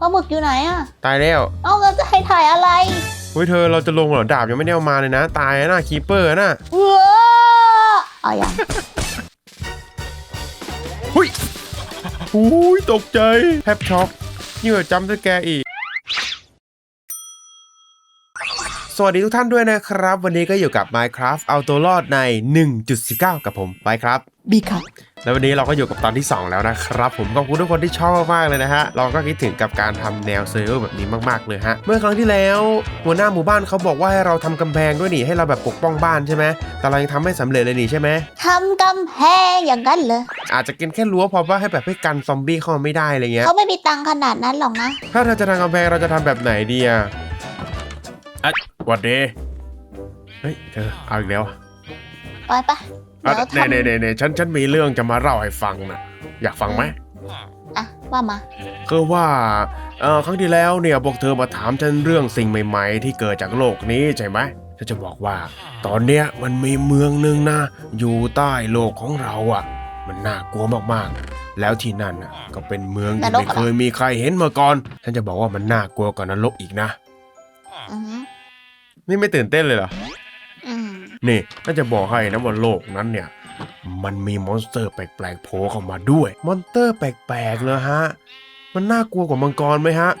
ปลาหมึกอยู่ไหนอะตายแล้วเอาเงินจะให้ถ่ายอะไรเฮ้ยเธอเราจะลงเหรอดาบยังไม่ได้เอามาเลยนะ ตายแล้วนะคีเปอร์นะเออเอาอย่างหุ้ยอุ้ยตกใจแทบช็อกยิ่งกว่าจำสแกร์อีก สวัสดีทุกท่านด้วยนะครับ วันนี้ก็อยู่กับ Minecraft เอาตัวรอดใน 1.19 กับผมไปครับ บีค่ะ แล้ววันนี้เราก็อยู่กับตอนที่ 2 แล้วนะครับผมขอบคุณทุกคนที่ชอบมากๆเลยนะฮะเราก็คิดถึงกับการทำแนวเซอร์เวอร์แบบนี้มากๆเลยฮะเมื่อครั้งที่แล้วหัวหน้าหมู่บ้านเขาบอกว่าให้เราทำกำแพงด้วยนี่ให้เราแบบปกป้องบ้านใช่ไหมแต่เรายังทำไม่สำเร็จเลยนี่ใช่ไหมทำกำแพงอย่างนั้นเลยอาจจะกินแค่รั้วพอว่าให้แบบให้กันซอมบี้เข้ามาไม่ได้อะไรเงี้ยเขาไม่มีตังค์ขนาดนั้นหรอกนะ ถ้าเราจะทำกำแพงเราจะทำแบบไหนดีอะอะหวัดดีเฮ้ยเธอเอาอีกแล้วไปปะ อะเดี๋ยวเน่ทำเน่เน่เน่ฉันฉันมีเรื่องจะมาเล่าให้ฟังนะอยากฟังไหม อะว่ามา คือว่าเออครั้งที่แล้วเนี่ยพวกเธอมาถามฉันเรื่องสิ่งใหม่ๆ ที่เกิดจากโลกนี้ใช่ไหมฉันจะบอกว่า ตอนเนี้ยมันมีเมืองหนึ่งนะ อยู่ใต้โลกของเราอะ มันน่ากลัวมากๆ แล้วที่นั่นน่ะก็เป็นเมืองที่นรกไม่เหรอ เคยมีใครเห็นมาก่อน ฉันจะบอกว่ามันน่ากลัวกว่านรกอีกนะ อือหือนี่ไม่ตื่นเต้นเลยเหรออืม นี่น่าจะบอกให้นะว่าโลกนั้นเนี่ย มันมีมอนสเตอร์แปลกๆโผล่เข้ามาด้วย มอนสเตอร์แปลกๆเลยฮะ มันน่ากลัวกว่ามังกรไหมฮะ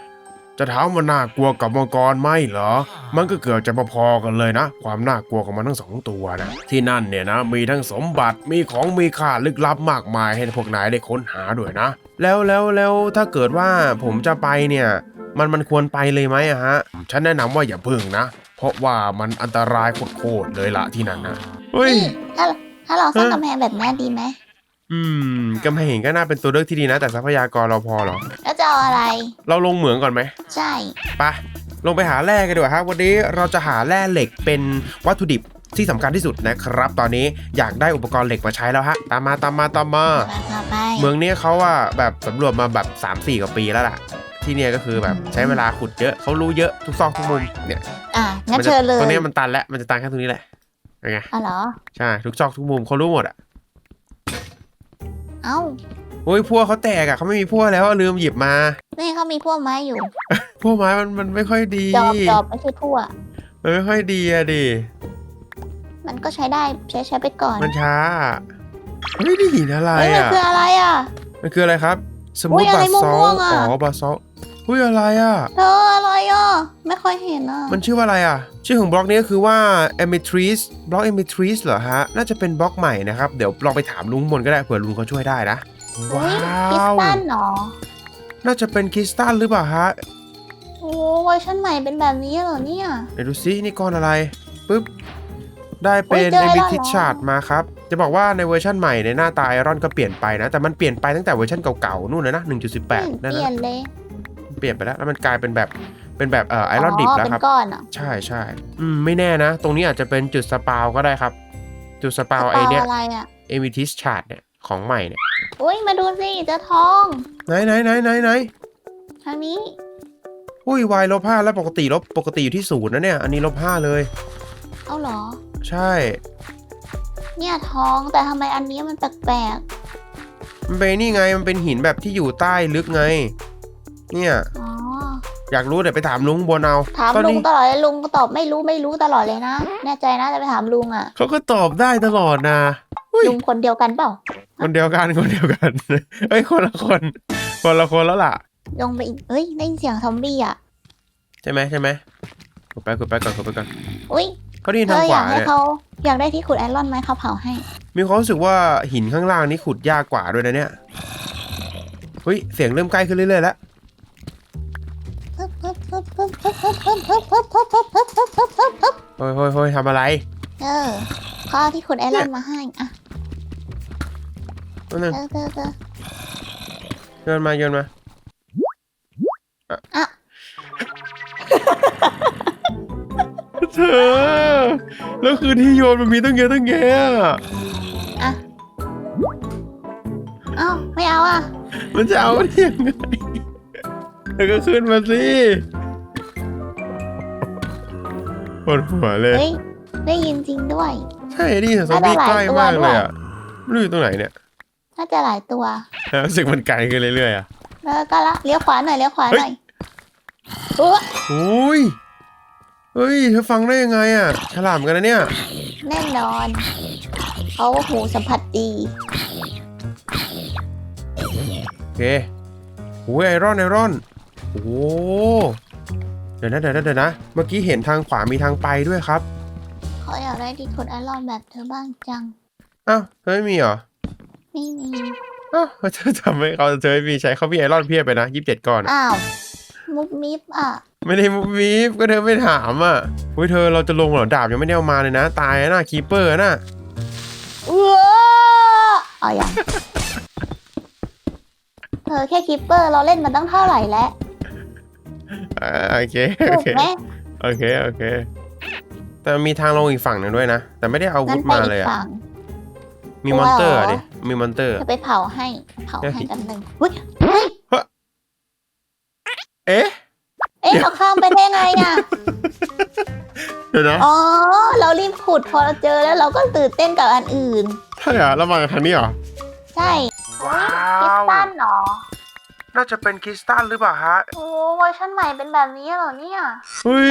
จะถามว่าน่ากลัวกับมังกรไหมเหรอ มันก็เกือบจะพอๆกันเลยนะ ความน่ากลัวของมันทั้งสองตัวนะ ที่นั่นเนี่ยนะ มีทั้งสมบัติ มีของมีค่าลึกลับมากมายให้พวกนายได้ค้นหาด้วยนะ แล้วแล้วแล้วถ้าเกิดว่าผมจะไปเนี่ย มันมันควรไปเลยไหมอะฮะ ฉันแนะนำว่าอย่าพึ่งนะ เพราะว่ามันอันตรายโคตรๆเลยละที่นั่นนะเฮ้ย นี่ถ้าถ้าเราสร้างเออกำแพงแบบนี้ดีไหมอืมกำแพงก็น่าเป็นตัวเลือกที่ดีนะ แต่ทรัพยากรเราพอเหรอ แล้วจะเอาอะไร เราลงเหมืองก่อนไหมใช่ ไปะลงไปหาแร่กันดีกว่าครับวันนี้เราจะหาแร่เหล็กเป็นวัตถุดิบที่สำคัญที่สุดนะครับ ตอนนี้อยากได้อุปกรณ์เหล็กมาใช้แล้วฮะตามมาตามมาตามมาไปไปไปเมืองนี้เขาว่าแบบสำรวจมาแบบ3 4กว่าปีแล้วล่ะที่เนี่ยก็คือแบบใช้เวลาขุดเยอะเขารู้เยอะทุกซอกทุกมุมเนี่ยอะงั้นมัจะเชิญเลยตรงนี้มันตันแล้วมันจะตันแค่ตรงนี้แหละเป็นไงอ๋อเหรอใช่ทุกซอกทุกมุมเขารู้หมดอะเอ้าโอ้ยพวกเขาแตกอะเขาไม่มีพวกแล้วลืมหยิบมานี่เขามีพวกไม้อยู่ พวกไม้มันมันไม่ค่อยดีจอบจอบไม่ใช่พวกมันไม่ค่อยดีอะดิมันก็ใช้ได้ใช้ใช้ไปก่อน มันช้าเฮ้ยนี่หินอะไรเฮ้ยมันอะคืออะไรอะมันคืออะไรครับสอุ๊มุยดอะไรบาซอม่วลงๆอะอ๋อบาซอล อุ้ยอะไรอะ เธออะไรอะ ไม่ค่อยเห็นอะ มันชื่อว่าอะไรอะ ชื่อของบล็อกนี้ก็คือว่า e m e t r i s บล็อก e m e t r i s เหรอฮะ น่าจะเป็นบล็อกใหม่นะครับ เดี๋ยวลองไปถามลุงบนก็ได้เผื่อลุงเขาช่วยได้นะอุ๊ว้ายคริสวตัลเหรอ น่าจะเป็นคริสตัลหรือเปล่าฮะโอ้เวอร์ชันใหม่เป็นแบบนี้เหรอเนี่ยเดี๋ยวดูซินี่ก้อนอะไรปึ๊บได้เป็นอุ๊ยเจอเอไอรอนมิเหรอทิชาร์ดมาครับ จะบอกว่าในเวอร์ชันใหม่ในยหน้าตาไอรอนก็เปลี่ยนไปนะ แต่มันเปลี่ยนไปตั้งแต่เวอร์ชันเก่าๆ นู่นเลยนะไม่1.18 นั่นเปลี่ยนะนเลย เปลี่ยนไปแล้วแล้วมันกลายเป็นแบบเป็นแบบเอ่อไอรอนดิบแล้วเป็นครับก้อนอะใช่ใช่อืมไม่แน่นะ ตรงนี้อาจจะเป็นจุดสปาวก็ได้ครับ จุดสปาวไอเนี้ยอะไรอะเอมิทิชาร์ดเนี่ยของใหม่เนี่ยอุ้ยมาดูสิเจอทอง ไหนไหนไหนไหนไหนทางนี้ อุ้ยวายลบห้าแล้วปกติลบปกติอยู่ที่ศูนย์นะเนี่ย อันนี้ลบห้าเลย เอาเหรอ ใช่ เนี่ยทองแต่ทำไมอันนี้มันแปลกมันเป็นนี่ไงมันเป็นหินแบบที่อยู่ใต้ลึกไง เนี่ยๆอ๋ออยากรู้เดี๋ยวไปถามลุงบนเอาถามก็ลุงนี่ตลอดเลยลุงก็ตอบไม่รู้ไม่รู้ตลอดเลยนะแน่ใจนะจะไปถามลุงอะ เขาก็ตอบได้ตลอดนะ อุ้ยลุงคนเดียวกันเปล่าคนเดียวกันคนเดียวกัน เอ้ยคนละคนคนละคนแล้วล่ะ ลงไปอีกเอ้ยได้ยินเสียงซอมบี้อะใช่ไหมใช่ไหมกดไปกดไปก่อนกดไปก่อนอุ้ยเขาได้ยินเธทางอขอยาวากให้เนี่ยเขาอยากได้ที่ขุดไอรอนไหมเขาเผาให้ มีความรู้สึกว่าหินข้างล่างนี้ขุดยากกว่าด้วยนะเนี่ยเฮ้ยเสียงเริ่มใกล้ขึ้นเรื่อยๆแล้ว เฮ้ยเฮ้ยเฮ้ยทำอะไร เออเขาเอาที่ขุดไอรอนมาให้อะนั่นนึงเออเออเออโยนมาโยนมาอะเธอแล้วคือที่โยนมันมีตั้งเยอะตั้งแยะอะอะเอ้าไม่เอาอะ มันจะเอาได้ยังไงเธอก็ขึ้นมาสิป วดหัวเลย เฮ้ย ได้ยินจริงด้วย ใช่ดิซอมบี้ใกล้มากเลยอะไม่รู้อยู่ตรงไหนเนี่ยน่าจะหลายตัวรู้สึกมันไกลขึ้นเรื่อยๆอะแล้วก็ละเลี้ยวขวาหน่อยเลี้ยวขวาหน่อยเออโอ้ยเฮ้ยเธอฟังได้ยังไงอะฉลาดเหมือนกันนะเนี่ย แน่นอนเขาหูสัมผัสดี โอเคโอ้ยไอรอนไอรอน โอ้โห เดี๋ยวนะเดี๋ยวนะเดี๋ยวนะ เมื่อกี้เห็นทางขวามีทางไปด้วยครับเขาอยากได้ที่ขุดไอรอนแบบเธอบ้างจัง อ้าวเธอไม่มีเหรอ ไม่มี อ้าวเธอทำไมเขาเธอไม่มีใช้เขามีไอรอนเพียบไปนะยี่สิบเจ็ดก้อนอะอ้าว มุบมิบอะ ไม่ได้มุกวีฟก็เธอไม่ถามอะเฮ้ยเธอเราจะลงเหรอดาบยังไม่ได้เอามาเลยนะ ตายนะคีเปอร์นะเออเอาอย่าง เธอแค่คิปเปอร์เราเล่นมาตั้งเท่าไหร่แล้ว อ่าโอเคโอถูกเคไหมโอเคโอเค แต่มีทางลงอีกฝั่งหนึ่งด้วยนะ แต่ไม่ได้เอาอางั้วุนธไปมาอีเลยกอะ ฝั่ง มีมอนเตอร์อะว้าวดิ มีมอนเตอร์จะไปเผาให้ เผาให้กันหนึ่งเฮ้ยเฮ้ยเอ๊ะ เอ๊ะเราข้ามไปได้ไงอะ เดี๋ยวนะอ๋อ เรารีบขุดพอเราเจอแล้วเราก็ตื่นเต้นกับอันอื่น ใช่เหรอเรามาทางนี้เหรอ ใช่ว้าคริสตัลเหรอ น่าจะเป็นคริสตัลหรือเปล่าฮะ โอ้เวอร์ชันใหม่เป็นแบบนี้เหรอเนี่ย อุ้ย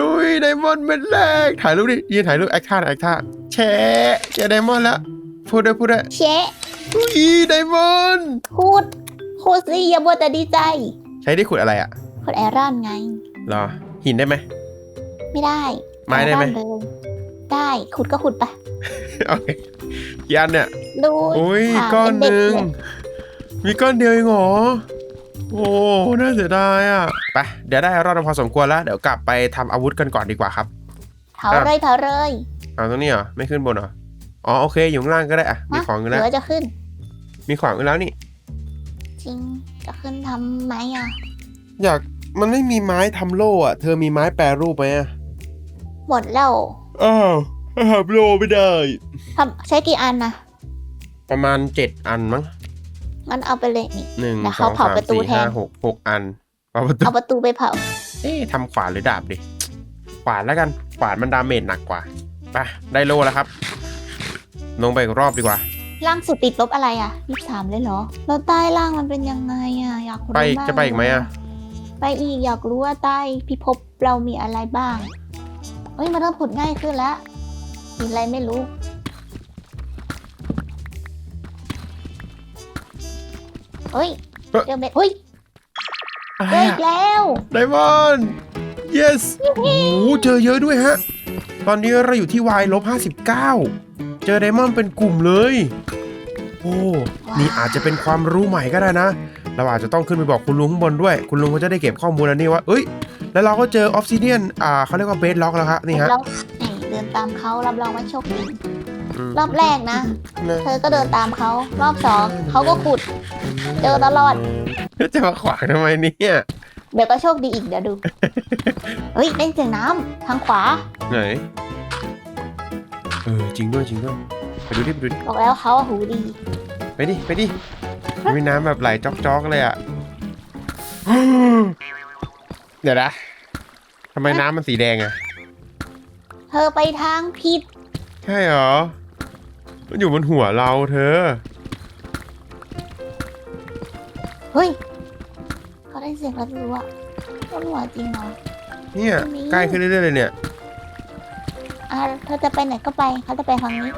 อุ้ยไดมอนด์เม็ดแรก ถ่ายรูปดิยืนถ่ายรูปแอคท่าแอคท่าแชะเจอไดมอนด์แล้ว พูดได้พูดได้เชะอุ้ยไดมอนด์พูดพูดสิอย่าบัวแต่ดีใจใช้ได้ขุดอะไรอะขุดไอรอนไง เหรอ หินได้ไหม ไม่ได้ไม้ได้ไหม อ้รอนเลยได้ขุดก็ขุดไปโอเคกี่อันเนี่ย ดูอุ้ยถามก้อนหเป็นึ่งเด็กเลยมีก้อนเดียวเองเหรอ โอ้น่าเสียดายอะไปเดี๋ยวได้รอดมาพอสมควรแล้วเดี๋ยวกลับไปทำอาวุธกันก่อนดีกว่าครับเผาเลยเผาเลยเอาตรงนี้เหรอไม่ขึ้นบนเหรออ๋อโอเคอยู่ข้างล่างก็ได้อะมีฮะของอยู่หแล้รืวอจะขึ้น มีของอยู่แล้วนี่ จริงจะขึ้นทำไหมอะอยากมันไม่มีไม้ทำโล่อะเธอมีไม้แปรรูปไหมอะหมดแล้วอ้าวทำโล่ไม่ได้ทำใช้กี่อันนะประมาณเจ็ดอันมั้ง งั้นเอาไปเลยนี่ หนึ่งแล้วสเขาองเผาสามประตูสี่แทน ห้าหกหกอันเอาประตูเอาประตูไปเผา เอ๊ะทำขวานหรือดาบดิขวานแล้วกันขวานมันดาเมจหนักกว่าไปได้โล่แล้วครับ ลงไปอีกรอบดีกว่า ล่างสุดติดลบอะไรอะยี่สามเลยเหรอ แล้วใต้ล่างมันเป็นยังไงอะ อยากรู้ไปอีกมากจะไปอีกไหมอะไปอีกอยากรู้ว่าใต้พิภพเรามีอะไรบ้างเฮ้ยมันเริ่มผุดง่ายขึ้นแล้วมีอะไรไม่รู้ เฮ้ยเจอเม็ดเฮ้ยอะไรเจออีอะกแล้วไดมอนด์ yes โอ้โหเจอเยอะด้วยฮะ ตอนนี้เราอยู่ที่ y ลบ59 เจอไดมอนด์เป็นกลุ่มเลย โอ้ นี่อาจจะเป็นความรู้ใหม่ก็ได้นะ เราอาจจะต้องขึ้นไปบอกคุณลุงข้างบนด้วย คุณลุงเขาจะได้เก็บข้อมูลอันนี้ว่า เอ้ย แล้วเราก็เจอออฟซิเดียน อ่าเขาเรียกว่าเบสล็อกแล้วครับนี่ฮะ เรานี่เดินตามเขารับรองว่าโชคดีอืม รอบแรกนะนะ เธอก็เดินตามเขารอบสองเขาก็ขุด เจอตลอด จะมาขวางทำไมเนี่ยเดี๋ยวก็โชคดีอีกเดี๋ยวดู เฮ้ยได้เสียงน้ำทางขวา ไหน เออจริงด้วยจริงด้วยไปดูดิไปดูดิบอกแล้วเขาอะหูดี ไปดิไปดิมีน้ำแบบไหลจ๊อกๆเลยอะ เดี๋ยวนะทำไมน้ำมันสีแดงอะ เธอไปทางผิด ใช่เหรอ มันอยู่บนหัวเราเธอ เฮ้ย เขาได้เสียงรัวๆรัวๆจริงเหรอ เนี่ยไม่มีใกล้ขึ้นเรื่อยๆเลยเนี่ย อะเธอจะไปไหนก็ไป เขาจะไปทางนี้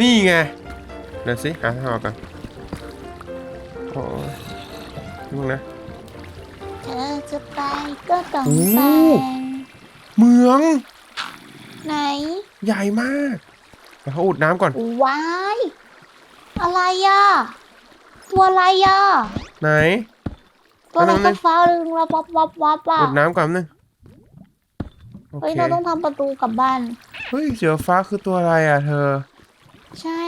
นี่ไงเดี๋ยวสิหาทางออกกันโอ้ยนี่มึงนะ เธอจะไปก็ต้องโอ้ ไป เมือง ไหน ใหญ่มากเดี๋ยวเขาอุดน้ำก่อน ว้าย อะไรอะ ตัวอะไรอะ ไหน ตัวอะไรนั่นๆ ฟ้าๆลึงวับวับวับวับอะอุดน้ำก่อนนึงโอเฮ้ยเคเราต้องทำประตูกลับบ้าน เฮ้ยเสือฟ้าคือตัวอะไรอะ เธอใช่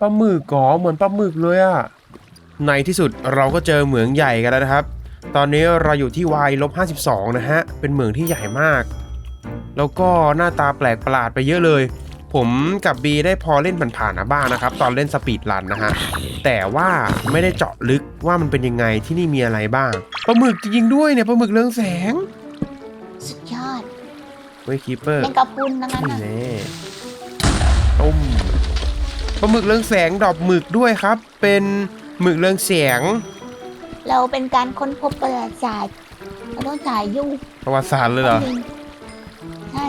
ปลาหมึกก๋อเหมือนปลาหมึกเลยอะในที่สุดเราก็เจอเหมืองใหญ่กันแล้วนะครับ ตอนนี้เราอยู่ที่ y ลบ52นะฮะเป็นเหมืองที่ใหญ่มาก แล้วก็หน้าตาแปลกประหลาดไปเยอะเลย ผมกับบีได้พอเล่นผ่านๆนะบ้างนะครับ ตอนเล่นสปีดรันนะฮะ แต่ว่าไม่ได้เจาะลึกว่ามันเป็นยังไงที่นี่มีอะไรบ้างปลาหมึกจริงๆด้วยเนี่ยปลาหมึกเรืองแสงสุดยอดเฮ้ยคีเปอร์แมงกะพรุนนั้นนี่น่ะแน่ต้มปลาหมึกเรืองแสงดอกหมึกด้วยครับ เป็นหมึกเรืองแสง เราเป็นการค้นพบประวัติศาสตร์เราต้องถ่ายรูปประวัติศาสตร์เลยเหรอ ใช่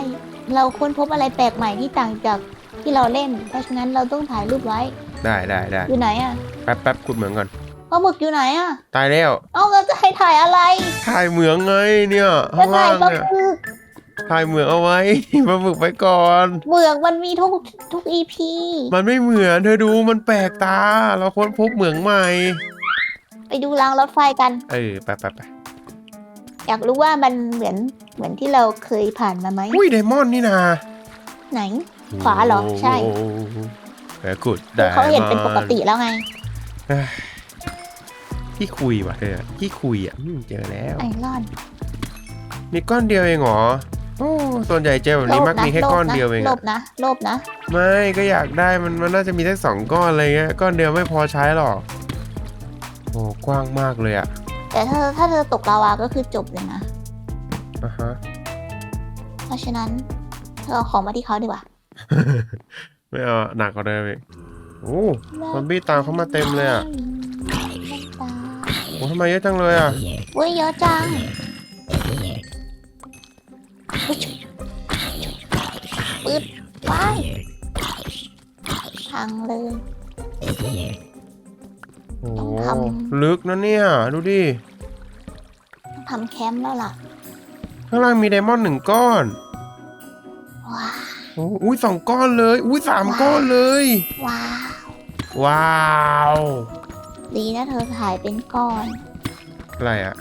เราค้นพบอะไรแปลกใหม่ที่ต่างจากที่เราเล่น เพราะฉะนั้นเราต้องถ่ายรูปไว้ ได้ได้ได้อยู่ไหนอะแป๊บแป๊บขุดเหมืองก่อนปลาหมึกอยู่ไหนอะตายแล้วเอ้าเราจะให้ถ่ายอะไรถ่ายเหมืองไงเนี่ยจะข้างถ่าล่ายงปลาเนี่ยหมึกถ่ายเหมืองเอาไว้ มาฝึกไว้ก่อนเมืองมันมีทุกทุกอีพีมันไม่เหมือนเธอดูมันแปลกตา เราค้นพบเหมืองใหม่ ไปดูรางรถไฟกัน เออไปไปไป อยากรู้ว่ามันเหมือนเหมือนที่เราเคยผ่านมาไหมอุ้ยไดมอนด์นี่นาไหน ขวาเหรอใช่ แหมขุดคือไดเขาเห็นเป็นปกติมอนด์แล้วไงที่คุยว่ะเธอที่คุยอะอืมเจอแล้วไอรอน มีก้อนเดียวเองเหรอโอ้ส่วนใหญ่เจอแบบนี้มักมีแค่ก้อนเดียวเองโลอะ ภนะโลภนะไม่ก็อยากได้มันมันน่าจะมีแค่สองก้อนอะไรเงี้ยก้อนเดียวไม่พอใช้หรอกโอ้กว้างมากเลยอะ แต่ถ้าถ้าเธอตกลาวาก็คือจบเลยนะ อะฮะ เพราะฉะนั้นเธอเอาของมาที่เขาดีกว่า ไม่เอาหนักกว่าเดิมอีกโอ้ซอมบี้ตามเข้ามาเต็มเลยอะโอ้ทำไมเยอะจังเลยอะเว้ยเยอะจังปืดไปพังเลยโอ้ ต้องทำ ลึกนะเนี่ย ดูดิต้องทำแคมป์แล้วล่ะ ข้างล่างมีไดมอนด์หนึ่งก้อนว้าวโอ้อุ้ยสองก้อนเลย อุ้ยสามก้อนเลย ว้าว ว้าว ดีนะเธอถ่ายเป็นก้อน อะไรอะ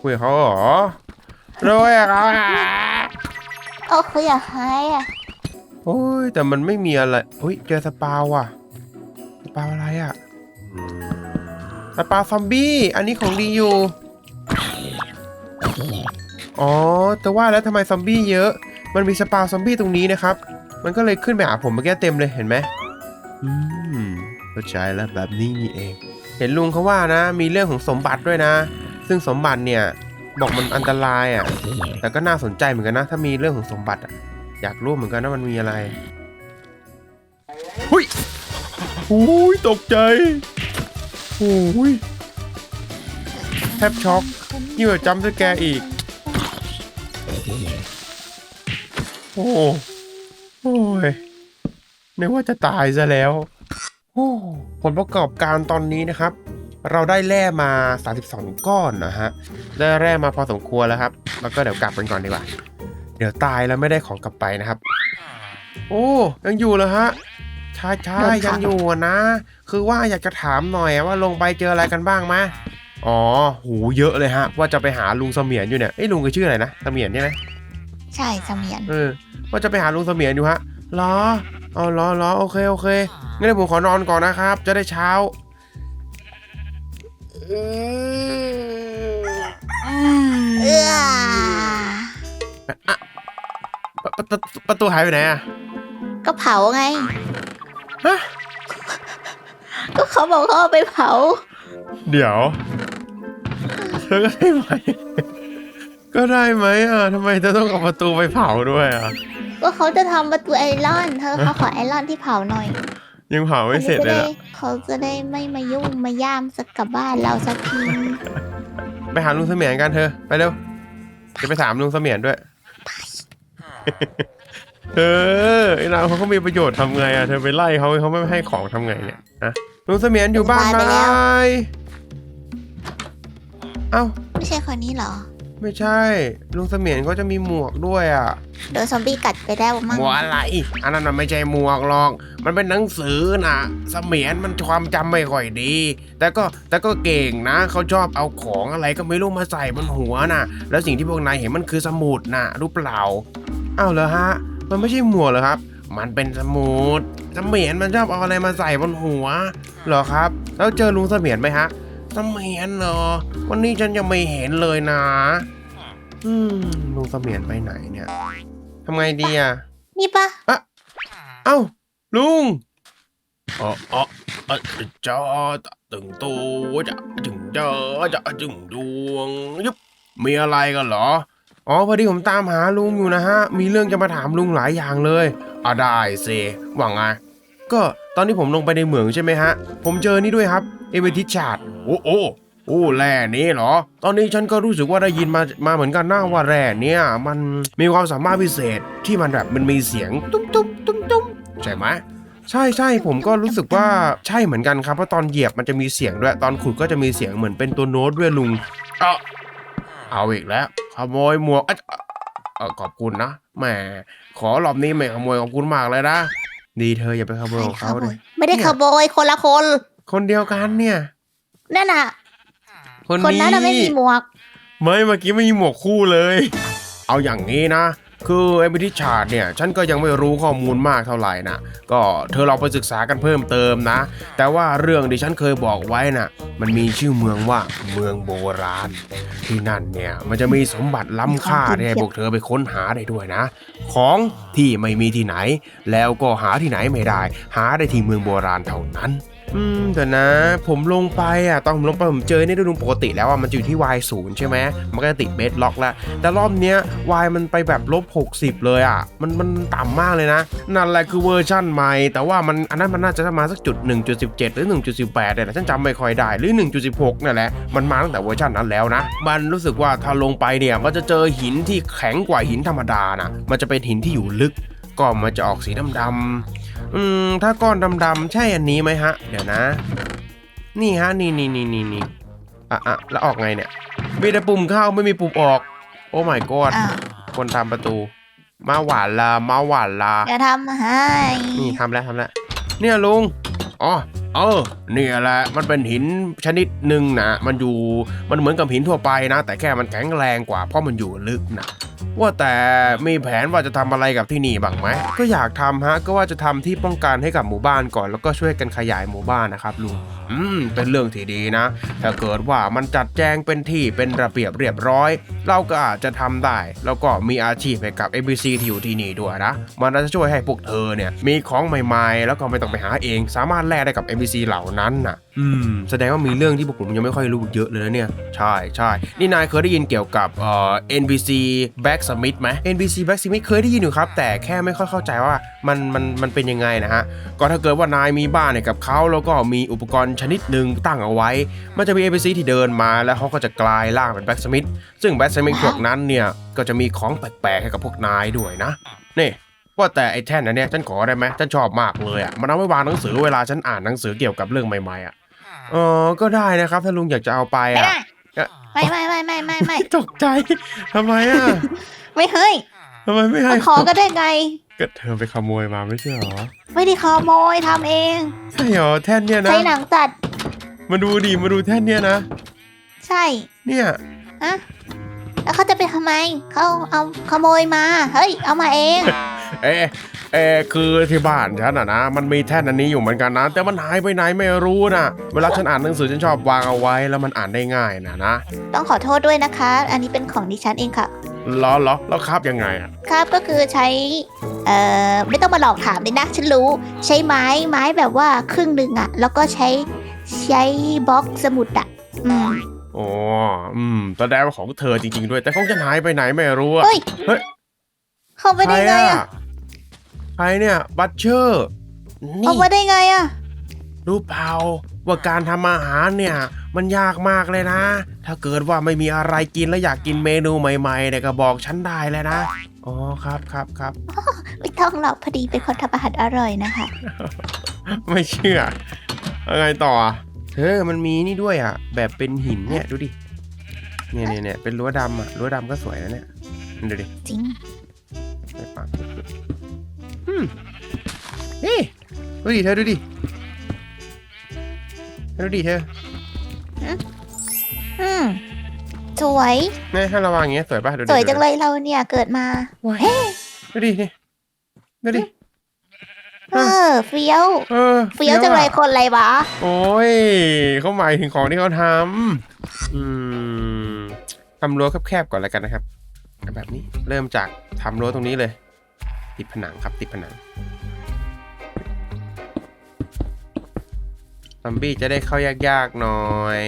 คุยกับเขาเหรอรวยอะครับเออเขาอยากให้อะโอ้ยแต่มันไม่มีอะไรอุ้ยเจอสปาวว่ะ สปาวอะไรอะ สปาซอมบี้ อันนี้ของดีอยู่ อ๋อ แต่ว่าแล้วทำไมซอมบี้เยอะ มันมีสปาซอมบี้ตรงนี้นะครับ มันก็เลยขึ้นไปหาผมมื่อกี้เต็มเลยเห็นไหมอืมเข้าใจแล้วแบบนี้นี่เอง เห็นลุงเขาว่านะ มีเรื่องของสมบัติด้วยนะ ซึ่งสมบัติเนี่ย บอกมันอันตรายอะ แต่ก็น่าสนใจเหมือนกันนะ ถ้ามีเรื่องของสมบัติอะอยากรู้เหมือนกันว่ามันมีอะไร หุยหุยตกใจ หุยแทบช็อกยิ่งกว่าจำสแกร์อีก โอ้โอ้ยนึกว่าจะตายซะแล้วผลประกอบการตอนนี้นะครับ เราได้แร่มา 32 ก้อนนะฮะ ได้แร่มาพอสมควรแล้วครับ แล้วก็เดี๋ยวกลับกันก่อนดีกว่า เดี๋ยวตายแล้วไม่ได้ของกลับไปนะครับ โอ้ ยังอยู่เหรอฮะ ใช่ใช่โดนขังยังอยู่อะนะ คือว่าอยากจะถามหน่อยว่าลงไปเจออะไรกันบ้างไหมอ๋อหูเยอะเลยฮะ ว่าจะไปหาลุงเสมียนอยู่เนี่ยเอ้ยลุงก็ชื่ออะไรนะเสมียนใช่ไหมใช่เสมียนเออว่าจะไปหาลุงเสมียนอยู่ฮะเหรอเอาเหรอเหรอโอเคโอเคงั้นเดี๋ยวผมขอนอนก่อนนะครับ จะได้เช้าเอื้อประประประประตูหายไปไหนอะก็เผาไงฮะ ก็เขาบอกเขาเอาไปเผา เดี๋ยวเธอก็ได้ไหม ก็ได้ไหมอะทำไมเธอต้องเอาประตูไปเผาด้วยอะ ก็เขาจะทำประตูไอรอน เธอเขาขอไอรอนที่เผาหน่อยยังเผาไม่เสร็จเลยขาจะล่ะได้เขาจะได้ไม่มายุ่งมาย่ามสักกับบ้านเราสักที ไปหาลุงเสมียนกันเธอ ไปเร็ว จะไปถามลุงเสมียนด้วย เออไอ้นางเขาก็มีประโยชน์ทำไงอะเธอไปไล่เขาเขาไม่ให้ของทำไงเนี่ยนะลุงเสมียนอยู่บ้านไหมเอ้าไม่ใช่คนนี้เหรอ ไม่ใช่ลุงเสมียนเขาจะมีหมวกด้วยอะโดนซอมบี้กัดไปแล้วมั้งหมวกอะไร อันนั้นน่ะไม่ใช่หมวกหรอก มันเป็นหนังสือนะเสมียนมันความจำไม่ค่อยดี แต่ก็แต่ก็เก่งนะ เขาชอบเอาของอะไรก็ไม่รู้มาใส่บนหัวน่ะ แล้วสิ่งที่พวกนายเห็นมันคือสมุดน่ะรู้เปล่าอ้าวเหรอฮะ มันไม่ใช่หมวกเหรอครับ มันเป็นสมุดเสมียนมันชอบเอาอะไรมาใส่บนหัวเหรอครับ แล้วเจอลุงเสมียนไหมฮะเสมียนเหรอ วันนี้ฉันยังไม่เห็นเลยนะ อืมลุงเสมียนไปไหนเนี่ยทำไงดีอะนี่ปะเอ้าลุงอ๋ออ๋อเอ่อจอตึงตัวจะจึงจอจะจึงดวงยุบมีอะไรกันเหรอ อ๋อพอดีผมตามหาลุงอยู่นะฮะ มีเรื่องจะมาถามลุงหลายอย่างเลยอะได้สิว่าไงก็ตอนที่ผมลงไปในเหมืองใช่ไหมฮะ ผมเจอนี่ด้วยครับ เอเวทิชาร์ดโอ้โอ้โอ้แร่นี้เหรอ ตอนนี้ฉันก็รู้สึกว่าได้ยินมามาเหมือนกันนะว่าแร่เนี่ยมันมีความสามารถพิเศษที่มันแบบมันมีเสียงตุ้มตุ้มตุ้มตุ้มใช่ไหมใช่ใช่ผมก็รู้สึกว่าใช่เหมือนกันครับเพราะตอนเหยียบมันจะมีเสียงด้วยตอนขุดก็จะมีเสียงเหมือนเป็นตัวโน้ตด้วยลุงเอ้า เอาอีกแล้ว ขโมยหมวกอะเออขอบคุณนะแหมขอรอบนี้ไม่ขโมยขอบคุณมากเลยนะดีเธออย่าไปขโมยของเขาเลยไม่ได้ขโมยคนละคน คนเดียวกันเนี่ยนั่นน่ะ คนคนนี้นั้นน่ะไม่มีหมวก ไม่เมื่อกี้ไม่มีหมวกคู่เลย เอาอย่างนี้นะ คือไอ้พิธิชาติเนี่ยฉันก็ยังไม่รู้ข้อมูลมากเท่าไหร่นะก็เธอเราไปศึกษากันเพิ่มเติมนะ แต่ว่าเรื่องที่ฉันเคยบอกไว้น่ะมันมีชื่อเมืองว่าเมืองโบราณ ที่นั่นเนี่ยมันจะมีสมบัติล้ำค่าที่ให้พวกเธอไปค้นหาได้ด้วยนะ ของที่ไม่มีที่ไหน แล้วก็หาที่ไหนไม่ได้ หาได้ที่เมืองโบราณเท่านั้น อืมแต่นะ ผมลงไปอะตอนผมลงไปผมเจอในฤดูปกติแล้วอะมันจะอยู่ที่ y ศูนย์ใช่ไหมมันก็จะติดเบสล็อกแล้ว แต่รอบเนี้ย y มันไปแบบลบ60 เลยอะ มันมันต่ำมากเลยนะ นั่นแหละคือเวอร์ชั่นใหม่ แต่ว่ามันอันนั้นมันน่าจะมาสักจุด 1.17 หรือ 1.18เนี่ยแหละฉันจำไม่ค่อยได้หรือ 1.16นั่นแหละมันมาตั้งแต่เวอร์ชันนั้นแล้วนะ มันรู้สึกว่าถ้าลงไปเนี่ยมันจะเจอหินที่แข็งกว่าหินธรรมดานะมันจะเป็นหินที่อยู่ลึก ก็มันจะออกสีดำๆอืมถ้าก้อนดำๆใช่อันนี้ไหมฮะ เดี๋ยวนะ นี่ฮะนี่นี่นี่นี่นี่อะอะแล้วออกไงเนี่ยมีแต่ปุ่มเข้าไม่มีปุ่มออก โอ้ my god อ้าวคนทำประตู มาหวานละมาหวานละอย่าทำให้นี่ทำแล้วทำแล้วเนี่ยลุงอ๋อเออเนี่ยแหละมันเป็นหินชนิดหนึ่งนะมันอยู่มันเหมือนกับหินทั่วไปนะ แต่แค่มันแข็งแรงกว่าเพราะมันอยู่ลึกนะ ว่าแต่มีแผนว่าจะทำอะไรกับที่นี่บ้างไหมก็อยากทำฮะก็ว่าจะทำที่ป้องกันให้กับหมู่บ้านก่อน แล้วก็ช่วยกันขยายหมู่บ้านนะครับลุงอืมเป็นเรื่องที่ดีนะ ถ้าเกิดว่ามันจัดแจงเป็นที่เป็นระเบียบเรียบร้อย เราก็อาจจะทำได้ แล้วก็มีอาชีพให้กับ ABC ที่อยู่ที่นี่ด้วยนะ มันจะช่วยให้พวกเธอเนี่ยมีของใหม่ๆ แล้วก็ไม่ต้องไปหาเอง สามารถแลกได้กับ ABC เหล่านั้นน่ะ อืมแสดงว่ามีเรื่องที่พวกผมยังไม่ค่อยรู้เยอะเลยนะเนี่ย ใช่ใช่นี่นายเคยได้ยินเกี่ยวกับเอ่อ NBC Back Smith ไหม NBC Back Smith เคยได้ยินอยู่ครับ แต่แค่ไม่ค่อยเข้าใจว่ามันมันมันเป็นยังไงนะฮะ ก็ถ้าเกิดว่านายมีบ้านเนี่ยกับเขาแล้วก็มีอุปกรณ์ชนิดหนึ่งตั้งเอาไว้ มันจะมี NPC ที่เดินมาแล้วเขาก็จะกลายร่างเป็นแบ็กสมิธซึ่งแบ็กสมิธพวกนั้นเนี่ยก็จะมีของแปลกๆให้กับพวกนายด้วยนะนี่ว่าแต่ไอ้แท่นอันเนี้ยฉันขอได้ไหมฉันชอบมากเลยอะมันเอาไว้วางหนังสือเวลาฉันอ่านหนังสือเกี่ยวกับเรื่องใหม่ๆอะเออก็ได้นะครับถ้าลุงอยากจะเอาไปไม่อะ ได้ไม่ไม่ไม่ไม่ไม่ไม่ตกใจทำไมอะไม่เฮ้ยทำไมไม่ให้มาขอก็ได้ไง ก็เธอไปขโมยมาไม่ใช่เหรอไม่ได้ขโมยทำเอง ใช่เหรอแท่นเนี่ยนะ ใช้หนังตัด มาดูดิมาดูแท่นเนี่ยนะ ใช่เนี่ยอะแล้วเขาจะไปทำไม เขาเอาขโมยมา เฮ้ย เอามาเอง เอ๊ะ เอ๊ะคือที่บ้านฉันอะนะ มันมีแท่นอันนี้อยู่เหมือนกันนะ แต่มันหายไปไหนไม่รู้นะเวลาฉันอ่านหนังสือฉันชอบวางเอาไว้แล้วมันอ่านได้ง่ายนะนะต้องขอโทษด้วยนะคะ อันนี้เป็นของดิฉันเองค่ะ ล้อล้อแล้วครับยังไงอะครับก็คือใช้เอ่อไม่ต้องมาหลอกถามเลยนะฉันรู้ ใช้ไม้ไม้แบบว่าครึ่งหนึ่งอะแล้วก็ใช้ใช้บล็อกสมุดอะอืมอ๋ออืมแสดงว่าของเธอจริง ๆ ด้วย แต่ของฉันหายไปไหนไม่รู้อะเฮ้ยเฮ้ยเข้าไปได้ไงอะ ใครเนี่ยบัตเชอร์เข้านี่ไปได้ไงอะรู้เปล่าว่าการทำอาหารเนี่ย มันยากมากเลยนะ ถ้าเกิดว่าไม่มีอะไรกินแล้วอยากกินเมนูใหม่ๆเนี่ยก็บอกฉันได้เลยนะอ๋อครับครับครับ ไม่ต้องหรอกพอดีเป็นคนทำอาหารอร่อยนะคะ ไม่เชื่อยังไงต่ออะเธอมันมีนี่ด้วยอะ แบบเป็นหินเนี่ยดูดิเนี่ยเนี่ยเนี่ยเป็นรั้วดำอะรั้วดำก็สวยนะเนี่ยดูดิจริง ไปปังอืม นี่ดูดิเธอดูดิเธอดูดิเธออืมสวยเนี่ยถ้าระวังอย่างเงี้ยสวยป่ะดูดิสวยจังดูดิเลยเราเนี่ยเกิดมาว้ายดูดินี่ดูดิเออเฟี้ยวเออเฟี้ยวจังเลยอะคนอะไรวะโอ้ยเขาหมายถึงของที่เขาทำอืมทำรั้วแคบๆก่อนแล้วกันนะครับแบบนี้เริ่มจากทำรั้วตรงนี้เลย ติดผนังครับติดผนังซอมบี้จะได้เข้ายากๆหน่อย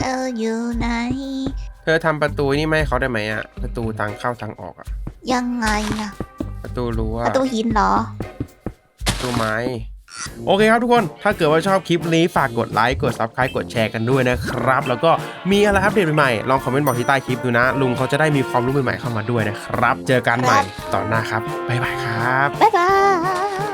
เอออยู่ไหน เธอทำประตูนี่ไม่ให้เขาได้ไหมอะประตูทางเข้าทางออกอะยังไงอะประตูรั้วประตูหินเหรอประตูไม้ โอเคครับทุกคน ถ้าเกิดว่าชอบคลิปนี้ฝากกดไลค์กด subscribe กดแชร์กันด้วยนะครับ แล้วก็มีอะไรอัปเดตใหม่ๆลองคอมเมนต์บอกที่ใต้คลิปดูนะ ลุงเขาจะได้มีความรู้ใหม่ๆเข้ามาด้วยนะครับ เจอกันใหม่ตอนหน้าครับบ๊ายบายครับบ๊ายบาย